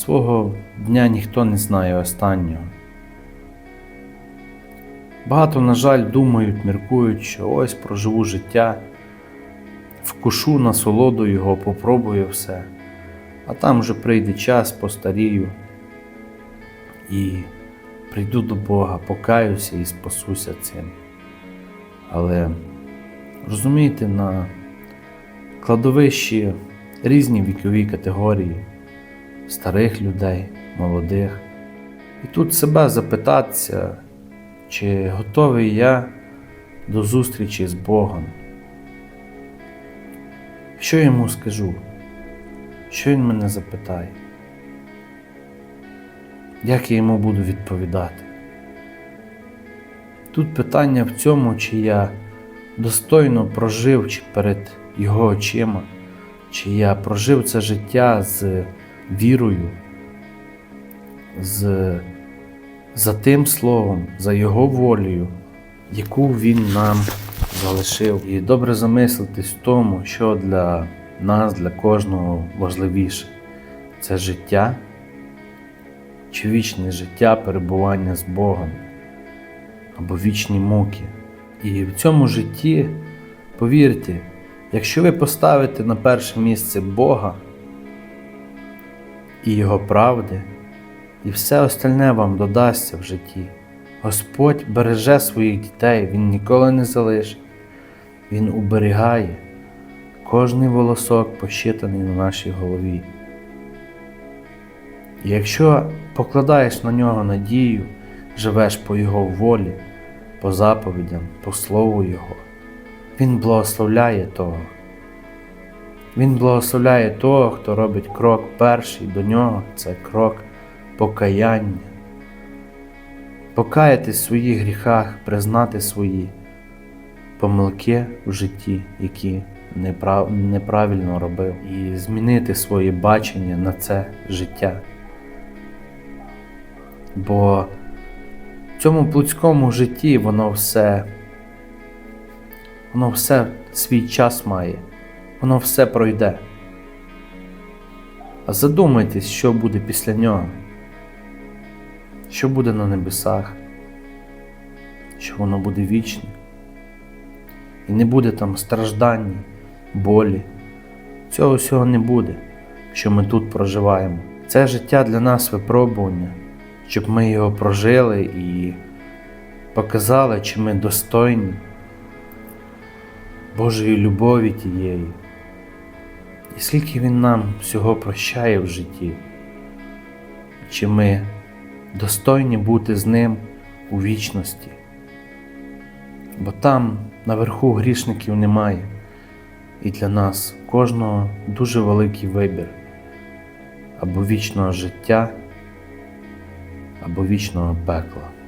Свого дня ніхто не знає останнього. Багато, на жаль, думають, міркують, що ось проживу життя, вкушу насолоду його, попробую все, а там вже прийде час, постарію і прийду до Бога, покаюся і спасуся цим. Але розумієте, на кладовищі різні вікові категорії старих людей, молодих. І тут себе запитатися, чи готовий я до зустрічі з Богом. Що я йому скажу? Що він мене запитає? Як я йому буду відповідати? Тут питання в цьому, чи я достойно прожив чи перед його очима, чи я прожив це життя з вірою, з, за тим словом, за його волею, яку він нам залишив. І добре замислитись в тому, що для нас, для кожного важливіше це життя чи вічне життя перебування з Богом або вічні муки. І в цьому житті, повірте, якщо ви поставите на перше місце Бога і Його правди, і все остальне вам додасться в житті. Господь береже своїх дітей, Він ніколи не залишить, Він уберігає кожний волосок пощитаний на нашій голові. І якщо покладаєш на нього надію, живеш по Його волі, по заповідям, по слову Його, Він благословляє того. Він благословляє того, хто робить крок перший до нього, це крок покаяння. Покаятись в своїх гріхах, признати свої помилки в житті, які неправильно робив, і змінити своє бачення на це життя. Бо в цьому плутському житті воно все, воно все свій час має, воно все пройде. А задумайтесь, що буде після нього, що буде на небесах, що воно буде вічне. І не буде там страждань, болі. Цього всього не буде, що ми тут проживаємо. Це життя для нас випробування, щоб ми його прожили і показали, чи ми достойні Божої любові тієї. І скільки Він нам всього прощає в житті, чи ми достойні бути з Ним у вічності. Бо там наверху грішників немає, і для нас кожного дуже великий вибір або вічного життя, або вічного пекла.